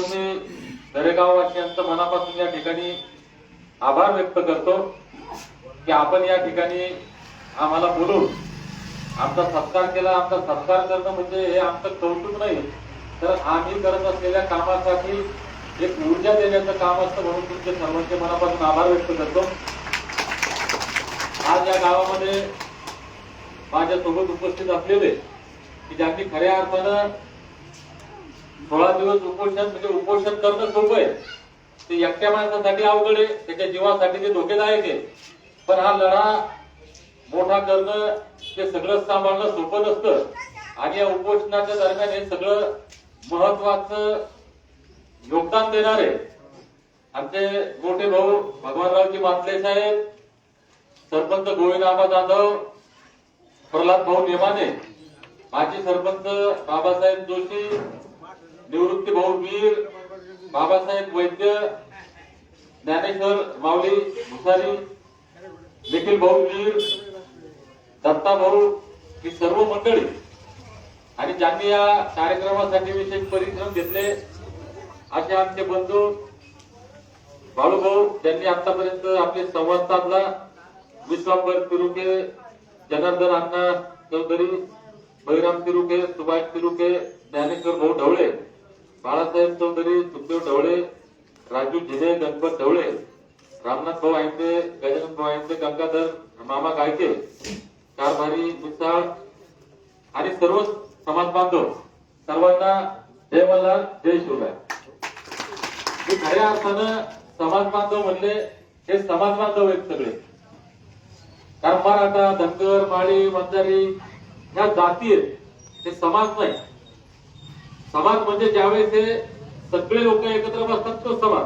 प्रथम मी दरेगाववासियांचं मनापासून या ठिकाणी आभार व्यक्त करतो की आपण या ठिकाणी आम्हाला बोलून आमचा सत्कार केला. आमचा सत्कार करणं म्हणजे हे आमचं कौतुक नाही. तर आम्ही करत असलेल्या कामासाठी एक ऊर्जा देण्याचं काम असतं म्हणून तुमचे सर्वांचे मनापासून आभार व्यक्त करतो. आज या गावामध्ये माझ्यासोबत उपस्थित असलेले की ज्यांनी खऱ्या अर्थानं सोळा दिवस उपोषण म्हणजे उपोषण करणं सोपं आहे. ते एकट्या माणसासाठी अवघड आहे त्याच्या जीवासाठी ते धोकेदायक आहे. पण हा लढा मोठा करणं ते सगळं सांभाळणं सोपं नसतं. आणि या उपोषणाच्या दरम्यान हे सगळं महत्वाचं योगदान देणार आहे. आमचे मोठे भाऊ भगवानरावजी मातले साहेब सरपंच गोविंदआबा जाधव प्रल्हाद भाऊ नेमाने माजी सरपंच बाबासाहेब जोशी निवृत्ती भाऊ वीर बाबासाहेब वैद्य ज्ञानेश्वर माऊली भुसारी निखिल भाऊ वीर दत्ता भाऊ ही सर्व मंडळी आणि ज्यांनी या कार्यक्रमासाठी विशेष परिश्रम घेतले असे आमचे बंधू बाळूभाऊ त्यांनी आतापर्यंत आपले संवाद साधला. विश्वांबर तिरुके जनार्दन अण्णा चौधरी बहिराम तिरुके सुभाष तिरुके ज्ञानेश्वर भाऊ ढवळे बाळासाहेब चौधरी सुखदेव ढवळे राजू झिरे गणपत ढवळे रामनाथ भाऊ आयते गजानन भाऊ आयते गंगाधर मामा गायके कारभारी मिसाळ आणि सर्व समाज बांधव. सर्वांना जय मल्हार जय शिवराय. मी खऱ्या अर्थानं समाज बांधव म्हणले हे समाज बांधव आहेत सगळे. कारण मराठा धनगर माळी वंजारी ह्या जाती आहेत. हे समाज नाही. समाज म्हणजे ज्यावेळेस हे सगळे लोक एकत्र बसतात तो समाज.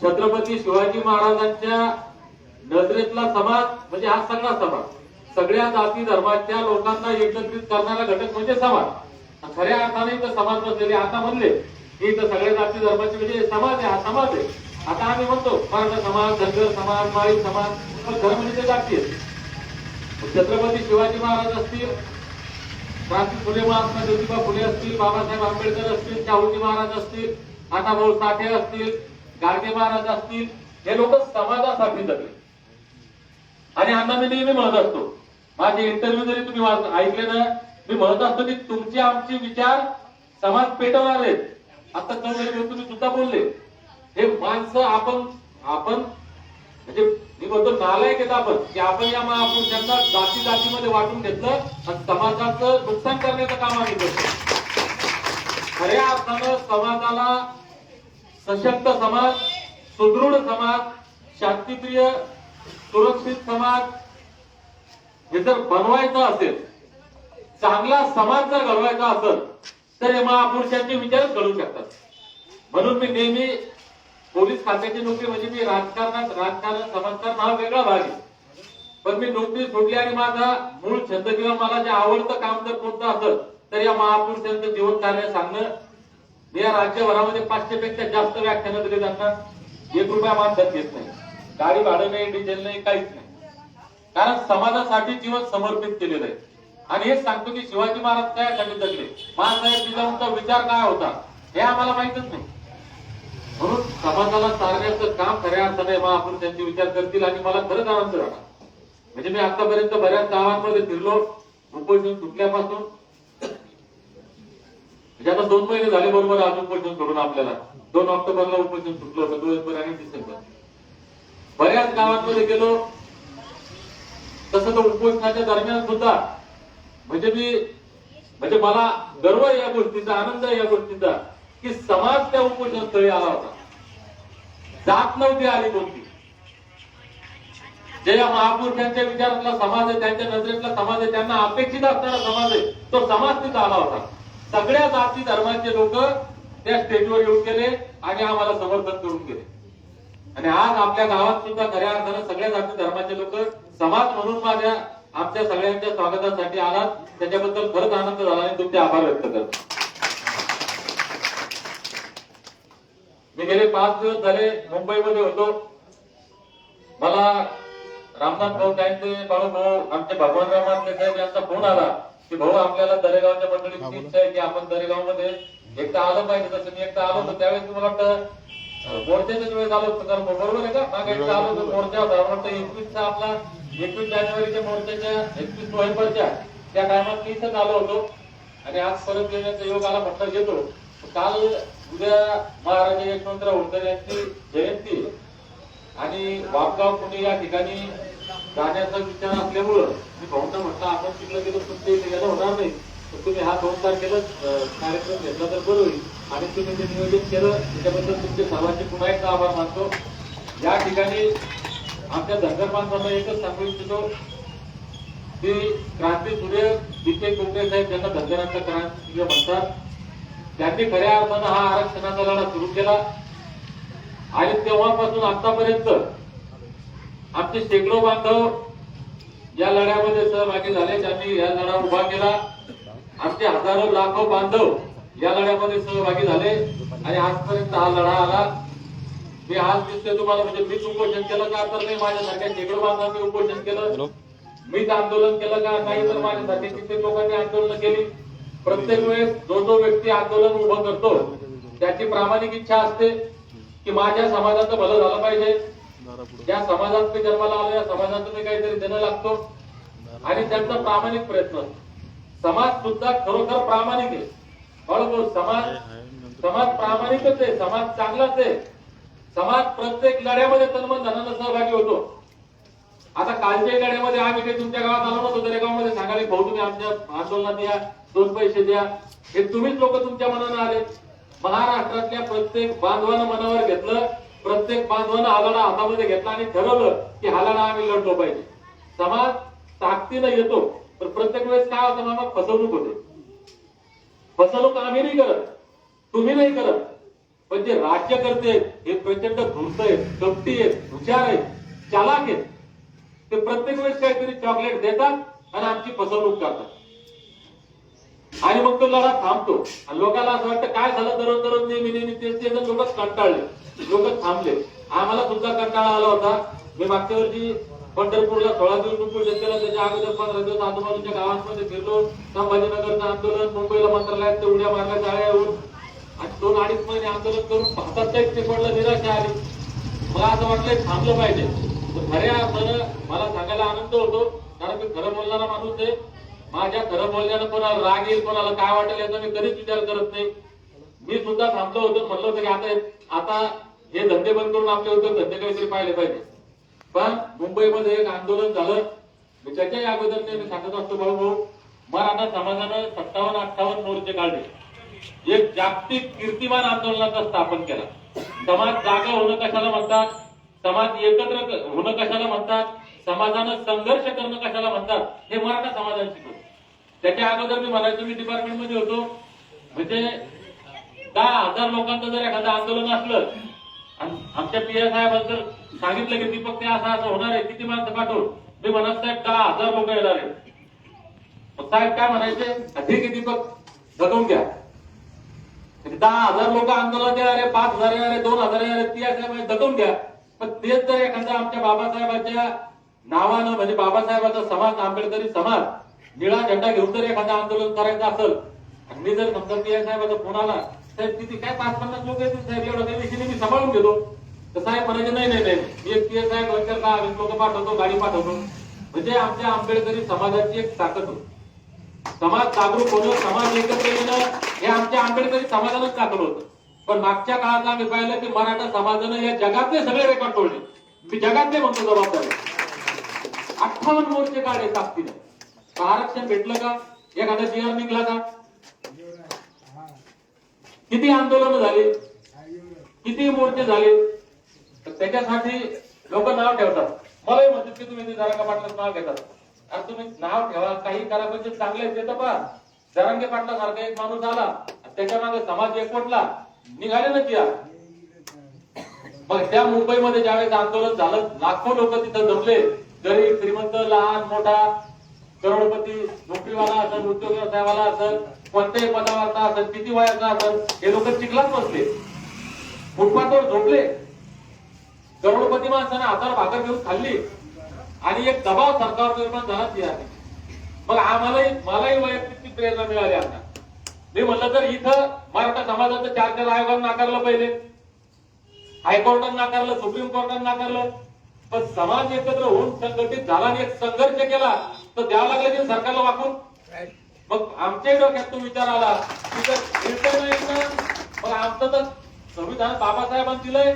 छत्रपती शिवाजी महाराजांच्या नजरेतला समाज म्हणजे हा सगळा समाज. सगळ्या जाती धर्माच्या लोकांना एकत्रित करणारा घटक म्हणजे समाज. खऱ्या अर्थाने तर समाज बसलेले आता म्हणले की तर सगळ्या जाती धर्माचे म्हणजे समाज आहे हा समाज आहे. आता आम्ही म्हणतो मराठा समाज धनगर समाज माळी समाज पण खरं म्हणजे ते जाती आहेत छत्रपती शिवाजी महाराज असतील क्रांती फुले महात्मा ज्योतिबा फुले असतील बाबासाहेब आंबेडकर असतील शाहूजी महाराज असतील अण्णाभाऊ साठे असतील गाडगे महाराज असतील हे लोक समाजासाठी जगले. आणि अण्णा मी नेहमी म्हणत असतो माझे इंटरव्ह्यू जरी तुम्ही ऐकले ना मी म्हणत असतो की तुमचे आमचे विचार समाज पेटवणार आहेत आता चौधरी तुम्ही सुद्धा बोलले. हे माणसं आपण आपण म्हणजे मी म्हणतो नालायक आहेत आपण की आपण या महापुरुषांना जाती जातीमध्ये वाटून घेतलं आणि समाजाचं नुकसान करण्याचं काम आम्ही करतो. खऱ्या अर्थानं समाजाला सशक्त समाज सुदृढ समाज शांतिप्रिय सुरक्षित समाज हे जर बनवायचं असेल चांगला समाज जर घडवायचा असेल तर हे महापुरुषांचे विचारच घडू शकतात. म्हणून मी नेहमी पोलीस खात्याची नोकरी म्हणजे मी राजकारणात राजकारण समाजकारण हा वेगळा भाग आहे. पण मी नोकरी सोडली आणि माझा मूळ छंद किंवा मला जे आवडतं काम जर कोणतं असेल तर या महापुरुषांचं जीवन कार्य सांगणं या राज्यभरामध्ये पाचशे पेक्षा जास्त व्याख्यानं दिली जातात. एक रुपया मानधन घेत नाही. गाडी भाडं नाही डिझेल नाही काहीच नाही. कारण समाजासाठी जीवन समर्पित केलेलं आहे. आणि हेच सांगतो की शिवाजी महाराज कशासाठी जगले महासाहेब जिजाऊंचा विचार काय होता? हे आम्हाला माहितच नाही. म्हणून समाजाला चालण्याचं काम खऱ्या अर्थाने महापुरुषांचे विचार करतील आणि मला खरंच आनंद राहणार म्हणजे मी आतापर्यंत बऱ्याच गावांमध्ये फिरलो उपोषण सुटल्यापासून. म्हणजे आता दोन महिने झाले बरोबर आज उपोषण सोडून आपल्याला. दोन ऑक्टोबरला उपोषण सुटलं होतं नोव्हेंबर आणि डिसेंबर. बऱ्याच गावांमध्ये गेलो. तसं तर उपोषणाच्या दरम्यान सुद्धा. म्हणजे मी म्हणजे मला गर्व या गोष्टीचा आनंद आहे या गोष्टीचा की समाज त्या उपोषण स्थळी आला होता. जात नव्हती आली कोणती? जे या महापुरुषांच्या विचारातला समाज आहे त्यांच्या नजरेतला समाज आहे त्यांना अपेक्षित असणारा समाज आहे तो समाज तिथं आला होता. सगळ्या जाती धर्माचे लोक त्या स्टेजवर येऊन गेले आणि आम्हाला समर्थन करून गेले. आणि आज आपल्या गावात सुद्धा खऱ्या अर्थानं सगळ्या जाती धर्माचे लोक समाज म्हणून माझ्या आमच्या सगळ्यांच्या स्वागतासाठी आलात. त्याच्याबद्दल खरंच आनंद झाला आणि तुमचे आभार व्यक्त करतो. मी गेले पाच दिवस झाले मुंबईमध्ये होतो. मला रामनाथ भाऊ त्यांचे बाळू भाऊ आमचे भगवानराव मात्रे साहेब यांचा फोन आला की भाऊ आपल्याला दरेगावच्या मंडळीची इच्छा आहे की आपण दरेगावमध्ये एकदा आलं पाहिजे. तसं मी एकदा आलो होतो त्यावेळेस तुम्हाला वाटतं मोर्चाच्याच वेळेस आलो होतो. कारण बरोबर आहे का? मागे एकदा आलो होतो मोर्चा होता. मला वाटतं एकवीसचा आपला एकवीस जानेवारीच्या मोर्चाच्या एकवीस नोव्हेंबरच्या त्या टायमात मी इथंच आलो होतो. आणि आज परत येण्याचा योग आला म्हटलं येतो काल उद्या महाराज यशवंतराव होळकर यांची जयंती आणि वापगाव पुणे या ठिकाणी जाण्याचा विचार असल्यामुळं मी भाऊंना म्हटलं आपण तिकडे गेलो तुमच्या इथे गेलं होणार नाही. तर तुम्ही हा दोन तारखेलाच कार्यक्रम घेतला तर बरं होईल. आणि तुम्ही जे नियोजन केलं त्याच्याबद्दल तुमचे सर्वांचे पुन्हा एकदा आभार मानतो. या ठिकाणी आमच्या धनगर माणसांना एकच सांगू इच्छितो की क्रांती सूर्य जिथे कोंबडे साहेब ज्यांना धनगरांचा क्रांती म्हणतात त्यांनी खऱ्या अर्थानं हा आरक्षणाचा लढा सुरू केला. आणि तेव्हापासून आतापर्यंत आमचे शेकडो बांधव या लढ्यामध्ये सहभागी झाले. त्यांनी या लढा उभा केला. आमचे हजारो लाखो बांधव या लढ्यामध्ये सहभागी झाले. आणि आजपर्यंत हा लढा आला. मी आज दिसतोय तुम्हाला. म्हणजे मीच उपोषण केलं का? तर नाही माझ्यासारख्या शेकडो बांधवांनी उपोषण केलं. मीच आंदोलन केलं का? नाही तर माझ्यासाठी तिथे लोकांनी आंदोलन केली. प्रत्येक वेळेस जो जो व्यक्ती आंदोलन उभं करतो त्याची प्रामाणिक इच्छा असते की माझ्या समाजाचं भलं झालं पाहिजे. ज्या समाजात मी जन्माला आलो या समाजाचं मी काहीतरी देणं लागतो. आणि त्यांचा प्रामाणिक प्रयत्न. समाज सुद्धा खरोखर प्रामाणिक आहे. बरोबर समाज समाज प्रामाणिकच आहे. समाज चांगलाच आहे. समाज प्रत्येक लढ्यामध्ये तन्मन धनानं सहभागी होतो. आता कालच्या लढ्यामध्ये आम्ही काही तुमच्या गावात आलो नव्हतो त्या गावामध्ये सांगायला भाऊ तुम्ही आमच्या आंदोलनात या. दोन पैसे द्या. हे तुम्हीच लोक तुमच्या मनानं आले. महाराष्ट्रातल्या प्रत्येक बांधवानं मनावर घेतलं प्रत्येक बांधवानं हालाडा हातामध्ये घेतला आणि ठरवलं की हालाडा आम्ही लढलो पाहिजे. समाज ताकदीनं येतो पण प्रत्येक वेळेस काय होतं मामा? फसवणूक होते. फसवणूक आम्ही नाही करत तुम्ही नाही करत. पण जे राज्यकर्ते करते हे प्रचंड धूर्त आहेत कपटी आहेत हुशार आहेत चालाक आहेत. ते प्रत्येक वेळेस काहीतरी चॉकलेट देतात आणि आमची फसवणूक करतात. आणि मग तो लढा थांबतो. आणि लोकांना असं वाटतं काय झालं दररोज दररोज नेहमी नेहमी तेच ते लोक कंटाळले. लोक थांबले. आम्हाला सुद्धा कंटाळा आला होता. मी मागच्या वर्षी पंढरपूरला सोळा दिवस उपोषण केलं त्याच्या अगोदर पंधरा दिवस आजूबाजूच्या गावांमध्ये फिरलो. संभाजीनगरचं आंदोलन मुंबईला मंत्रालयात ते उड्या मारल्या जाळ्या येऊन आणि दोन अडीच महिने आंदोलन करून भारतात एक ते पडलं निराशा आली. मला असं वाटलं थांबलं पाहिजे. खऱ्या अर्थानं मला सांगायला आनंद होतो. कारण मी खरं बोलणारा माणूस आहे. माझ्या खरं बोलण्यानं कोणाला राग येईल कोणाला काय वाटेल याचा मी कधीच विचार करत नाही. मी सुद्धा थांबलो होतो म्हणलं होतं की आता आता हे धंदे बंद करून आपले उद्योग धंदे काहीतरी पाहिले पाहिजे. पण मुंबईमध्ये एक आंदोलन झालं. मी त्याच्याही अगोदर मी सांगत असतो भाऊ भाऊ मराठा समाजानं सत्तावन्न अठ्ठावन्न मोर्चे काढले. एक जागतिक कीर्तिमान आंदोलनाचा स्थापन केला. समाज जागा होणं कशाला म्हणतात? समाज एकत्र होणं कशाला म्हणतात? समाजानं संघर्ष करणं कशाला म्हणतात? हे मराठा समाजाने शिकवलं त्याच्या अगोदर मी म्हणायचो मी डिपार्टमेंटमध्ये होतो. म्हणजे दहा हजार लोकांचं जर एखादं आंदोलन असलं आणि आमच्या पी एस साहेबांनी जर सांगितलं की दीपक ते असं असं होणार आहे किती माणसं पाठवून? मी म्हणत साहेब दहा हजार लोक येणार आहेत. साहेब काय म्हणायचे? "हा, ठीक आहे दीपक जगवून घ्या. म्हणजे दहा हजार लोक आंदोलन येणार आहे पाच हजार येणार आहे दोन हजार येणार आहे म्हणजे ती साहेब जगवून घ्या. पण तेच जर एखाद्या आमच्या बाबासाहेबांच्या नावानं म्हणजे बाबासाहेबांचा समाज आंबेडकरी समाज निळा झेंडा घेऊन जर एखादं आंदोलन करायचं असेल आणि मी जर समजा पी आय साहेबाचा फोन आला साहेब तिथे काय पाच पन्नास लोक येतील साहेब? एवढं त्या विषयी मी सांभाळून घेतो. तर साहेब म्हणायचे नाही नाही नाही मी एक पी आय साहेब दोन चार दहा वीस लोक पाठवतो गाडी पाठवतो. म्हणजे आमच्या आंबेडकरी समाजाची एक ताकद होती. समाज जागरूक होणं समाज एकत्र येणं हे आमच्या आंबेडकरी समाजानंच दाखवलं होतं. पण मागच्या काळात आम्ही पाहिलं की मराठा समाजानं या जगातले सगळे रेकॉर्ड तोडले. मी जगातले म्हणतो जबाबदारी. अठ्ठावन्न मोर्चे काढले ताकदीनं. तर आरक्षण भेटलं का? एखादा जीआर निघला का? किती आंदोलन झाले? किती मोर्चे झाले? तर त्याच्यासाठी लोक नाव ठेवतात. मलाही म्हणतात की तुम्ही जरांगा पाटलाचं नाव घेतात. अरे तुम्ही नाव ठेवा काही करा म्हणजे चांगले येतं पहा. जरांगे पाटला सारखा एक माणूस आला त्याच्यामागे समाज एकवटला. निघाले ना की मग त्या मुंबईमध्ये ज्यावेळेस आंदोलन झालं लाखो लोक तिथं जमले. गरीब श्रीमंत लहान मोठा करोडपती नोकरीवाला असेल उद्योग व्यवसायवाला असेल कोणत्याही पदावरचा असेल किती वयाचा असेल हे लोक चिखलात बसले. फुटपाथवर झोपले. करोडपती माणसाने हातावर भाकर घेऊन खाल्ली. आणि एक दबाव सरकार निर्माण झाला ती आहे मग आम्हालाही मलाही वैयक्तिक ती प्रेरणा मिळाली आता. मी म्हणलं तर इथं मराठा समाजाचं चार चार आयोगानं नाकारलं पहिले. हायकोर्टानं नाकारलं सुप्रीम कोर्टानं नाकारलं. पण समाज एकत्र होऊन संघटित झाला आणि एक संघर्ष केला. तर द्यावं लागलं की सरकारला वाकून मग आमच्या डोक्यात तो विचार आला की जर मिळतं नाही मग आमचं तर संविधान बाबासाहेबांनी दिलंय.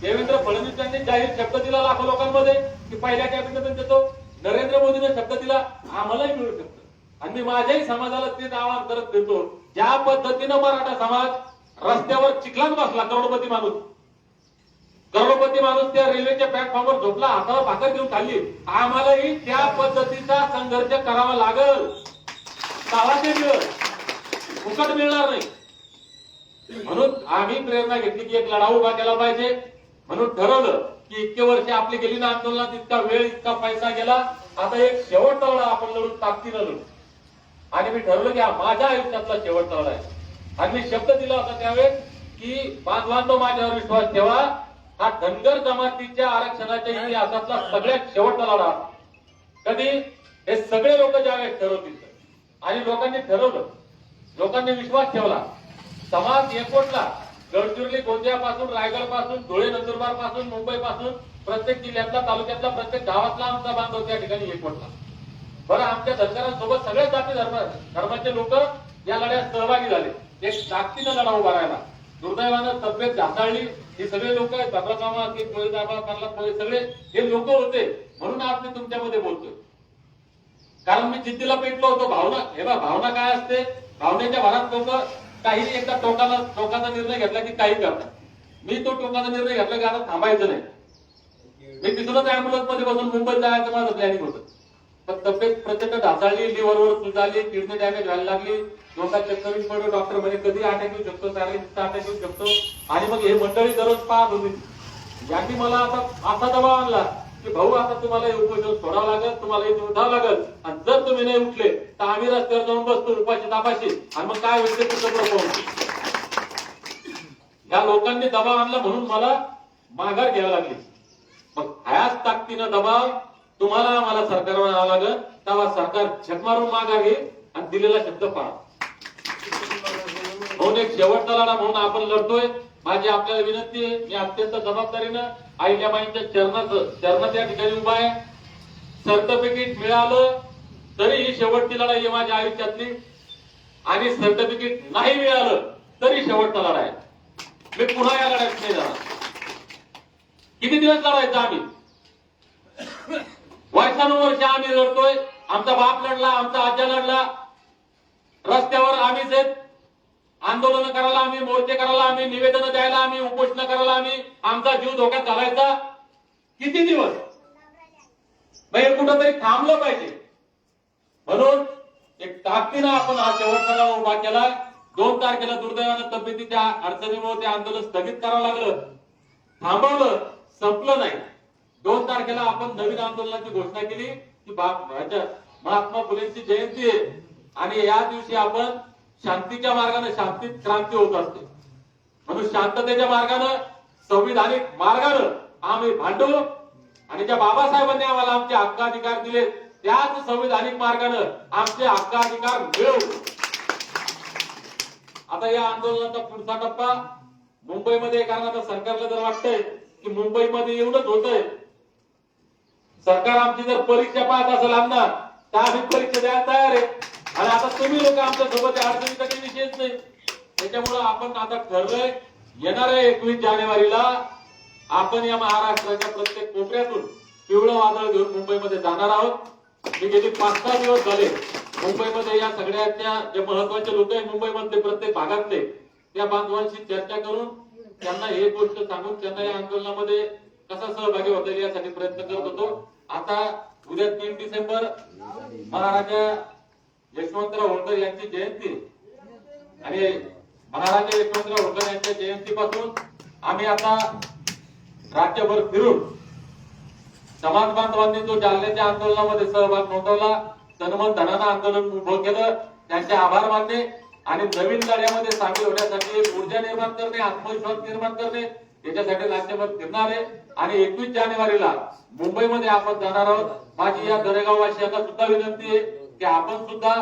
देवेंद्र फडणवीस यांनी जाहीर शब्द दिला लाखो लोकांमध्ये की पहिल्या कॅबिनेट देतो नरेंद्र मोदीने शब्द दिला आम्हालाही मिळू शकतं. आणि मी माझ्याही समाजाला ते आवाहन करत देतो ज्या पद्धतीनं मराठा समाज रस्त्यावर चिखलात बसला करोडपती माणूस करोडपती माणूस त्या रेल्वेच्या प्लॅटफॉर्मवर झोपला हाताला भाकर घेऊन खाल्ली. आम्हालाही त्या पद्धतीचा संघर्ष करावा लागल. काळाचे दिवस. फुकट मिळणार नाही. म्हणून आम्ही प्रेरणा घेतली की एक लढाऊ उभा केला पाहिजे. म्हणून ठरवलं की इतके वर्ष आपली गेली ना आंदोलनात इतका वेळ इतका पैसा गेला. आता एक शेवटचा लढा आपण लढून ताकदीनं लढू. आणि मी ठरवलं की हा माझ्या आयुष्यातला शेवटचा लढा आहे. आणि मी शब्द दिला होता त्यावेळेस की बांधवांनो माझ्यावर विश्वास ठेवा. हा धनगर जमातीच्या आरक्षणाच्या इतिहासातला सगळ्यात शेवटचा लढा. कधी? हे सगळे लोक ज्यावेळेस ठरवतील. आणि लोकांनी ठरवलं. लोकांनी विश्वास ठेवला. समाज एकवटला. गडचिरोली गोंदियापासून रायगडपासून धुळे नंदुरबारपासून मुंबई पासून प्रत्येक जिल्ह्यातला तालुक्यातला प्रत्येक गावातला आमचा बांधव त्या ठिकाणी एकवटला. बरं आमच्या धनगरांसोबत सगळ्या जाती धर्म धर्माचे लोक या लढ्यात सहभागी झाले. एक ताकदीनं लढा उभा राहिला. दुर्दैवानं तब्येत ढासळली हे सगळे लोक आहेत बाबाकामा की कोळीदाबा करला कोळी सगळे हे लोक होते. म्हणून आज मी तुमच्यामध्ये बोलतोय. कारण मी जिद्दीला पेटलो होतो भावना हे बा भावना काय असते? भावनेच्या भरात लोक काही एकदा टोकाला टोकाचा निर्णय घेतला की काही करतात. मी तो टोकाचा निर्णय घेतला की आता थांबायचं नाही. मी तिथूनच अँब्युलन्समध्ये बसून मुंबईत जायचं माझं प्लॅनिंग होतं. तब्येत प्रचंड ढासळली लिव्हरवर सुजाली किडनी डॅमेज व्हायला लागली. दोनदा चक्कर पडलो डॉक्टर म्हणे कधी अटॅक येऊ शकतो पॅरालिसिसचा अटॅक येऊ शकतो. आणि मग हे मंडळी दररोज पाहत होती यांनी मला आता असा दबाव आणला की भाऊ आता तुम्हाला हे उपोषण सोडावं लागेल तुम्हाला इथे उठावं लागेल. आणि जर तुम्ही नाही उठले तर आम्ही रस्त्यावर जाऊन बसतो उपाशी तापाशी. आणि मग काय होईल ते तुमचं या लोकांनी दबाव आणला म्हणून मला माघार घ्यावी लागली. मग ह्याच ताकदीनं दबाव तुम्हाला आम्हाला सरकारवर आणावं लागलं. तेव्हा सरकार झक मारून माघार घेईल आणि दिलेला शब्द पाळा म्हणून एक शेवटचा लढा म्हणून आपण लढतोय. माझी आपल्याला विनंती आहे मी अत्यंत जबाबदारीनं आईल्याबाईंच्या चरणाचं चरण त्या ठिकाणी उभा आहे. सर्टिफिकेट मिळालं तरी ही शेवटची लढाई आहे माझ्या आयुष्यातली. आणि सर्टिफिकेट नाही मिळालं तरी शेवटचा लढा आहे. मी पुन्हा या लढ्यात नाही जाणार. किती दिवस लढायचं आम्ही? वर्षानुवर्ष आम्ही लढतोय. आमचा बाप लढला आमचा आजा लढला. रस्त्यावर आम्हीच आहेत आंदोलन करायला आम्ही मोर्चे करायला आम्ही निवेदन द्यायला आम्ही उपोषण करायला आम्ही आमचा जीव धोक्यात घालायचा. किती दिवस? बाहेर हे कुठंतरी थांबलं पाहिजे. म्हणून एक ताकदीनं आपण हा शेवटचा उभा केला. दोन तारखेला दुर्दैवानं तब्येतीच्या अडचणीमुळे ते आंदोलन स्थगित करावं लागलं. थांबवलं संपलं नाही. दोन तारखेला आपण नवीन आंदोलनाची घोषणा केली. की महात्मा फुलेंची जयंती आहे. आणि या दिवशी आपण शांतीच्या मार्गाने शांतीत क्रांती होत असते. म्हणून शांततेच्या मार्गानं संविधानिक मार्गानं आम्ही भांडू. आणि ज्या बाबासाहेबांनी आम्हाला आमचे हक्काधिकार दिले त्याच संविधानिक मार्गानं आमचे हक्काधिकार मिळवू. आता या आंदोलनाचा पुढचा टप्पा मुंबईमध्ये कारण आता सरकारला जर वाटतंय की मुंबईमध्ये येऊनच होतंय सरकार आमची जर परीक्षा पाहत असेल आमदार तर आम्ही परीक्षा द्यायला तयार आहे. आणि आता तुम्ही लोक आमच्यासोबत अडचणीचा काही विषयच नाही. त्याच्यामुळं आपण आता ठरलंय येणाऱ्या एकवीस जानेवारीला. आपण या महाराष्ट्राच्या प्रत्येक कोपऱ्यातून पिवळं वादळ घेऊन मुंबईमध्ये जाणार आहोत. मी गेली पाच सहा दिवस झाले मुंबईमध्ये या सगळ्याच्या जे महत्त्वाचे लोक आहेत मुंबईमधले प्रत्येक भागातले त्या बांधवांशी चर्चा करून त्यांना हे गोष्ट सांगून त्यांना या आंदोलनामध्ये कसा सहभागी होता येईल यासाठी प्रयत्न करत होतो. आता उद्या तीन डिसेंबर महाराजा यशवंतराव होळकर यांची जयंती. आणि महाराजा यशवंतराव होळकर यांच्या जयंतीपासून आम्ही आता राज्यभर फिरून समाज बांधवांनी जो जालन्याच्या आंदोलनामध्ये सहभाग नोंदवला तनमन धनानं आंदोलन उभं केलं त्यांचे आभार मानले आणि नवीन लढ्यामध्ये सामील होण्यासाठी ऊर्जा निर्माण करणे आत्मविश्वास निर्माण करणे याच्यासाठी राज्यभर फिरणार आहे आणि एकवीस जानेवारीला मुंबईमध्ये आपण जाणार आहोत. माझी या दरेगाववासियांना सुद्धा विनंती आहे की आपण सुद्धा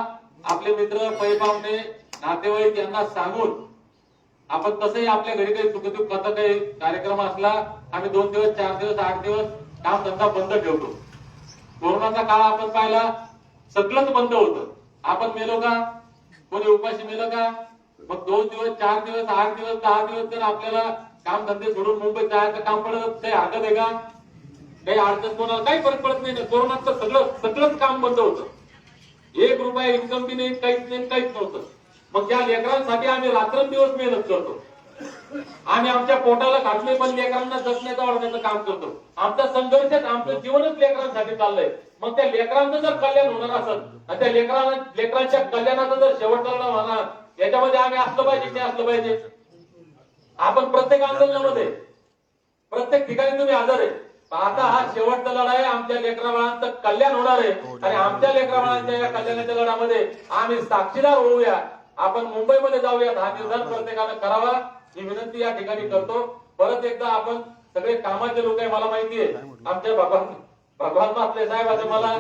आपले मित्र पैपावणे नातेवाईक यांना सांगून आपण तसंही आपल्या घरी काही सुखदुःख कथा काही कार्यक्रम असला आम्ही दोन दिवस चार दिवस आठ दिवस काम धंदा बंद ठेवतो. कोरोनाचा काळ आपण पाहिला सगळंच बंद होतं. आपण मेलो का? कोणी उपाशी मेलं का? मग दोन दिवस चार दिवस आठ दिवस दहा दिवस तर आपल्याला काम धंदे सोडून मुंबईत जायचं काम पडत काही हरकत आहे का? काही अडचण कोणाला काही फरक पडत नाही. कोरोनात सगळं सगळंच काम बंद होतं. एक रुपया इन्कम बी नाही काहीच नाही काहीच नव्हतं. मग त्या लेकरांसाठी आम्ही रात्रंदिवस मेहनत करतो. आम्ही आमच्या पोटाला घातले पण लेकरांना जगण्याचं वाढण्याचं काम करतो. आमचा संघर्षच आमचं जीवनच लेकरांसाठी चाललंय. मग त्या लेकरांचं जर कल्याण होणार असेल आणि त्या लेकरांना लेकरांच्या कल्याणाचं जर शेवटचा होणार याच्यामध्ये आम्ही असलं पाहिजे की असलं पाहिजे. आपण प्रत्येक आंदोलनामध्ये प्रत्येक ठिकाणी तुम्ही हजर आहे. आता हा शेवटचा लढा आहे आमच्या लेकरा बाळांचं कल्याण होणार आहे. आणि आमच्या लेकरा बाळांच्या या कल्याणाच्या लढ्यामध्ये आम्ही साक्षीदार होऊया. आपण मुंबईमध्ये जाऊयात हा निर्धार प्रत्येकानं करावा. ही विनंती या ठिकाणी करतो. परत एकदा आपण सगळे कामाचे लोक आहे मला माहिती आहे. आमच्या भगवान भगवान मासले साहेब आता मला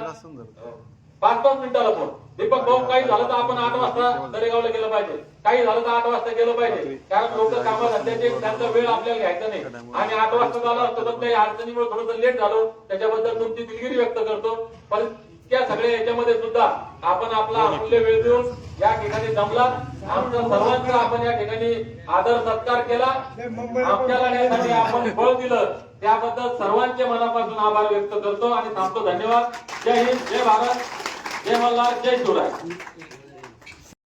पाच पाच मिनिटाला फोन. दीपक भाऊ काही झालं तर आपण आठ वाजता दरेगावला गेलं पाहिजे. काही झालं तर आठ वाजता गेलं पाहिजे. कारण लोक कामात असल्याचे त्यांचा वेळ आपल्याला घ्यायचा नाही. आणि आठ वाजता झालं असतं तर काही अडचणीमुळे थोडंसं लेट झालो. त्याच्याबद्दल तुमची दिलगिरी व्यक्त करतो. पण त्या सगळ्या याच्यामध्ये सुद्धा आपण आपला अमूल्य वेळ देऊन या ठिकाणी जमला. आमचा सर्वांचा आपण या ठिकाणी आदर सत्कार केला. आमच्या लढ्यासाठी आपण बळ दिलं. त्याबद्दल सर्वांचे मनापासून आभार व्यक्त करतो आणि थांबतो. धन्यवाद. जय हिंद. जय भारत. जय मल्हार जय शिवराय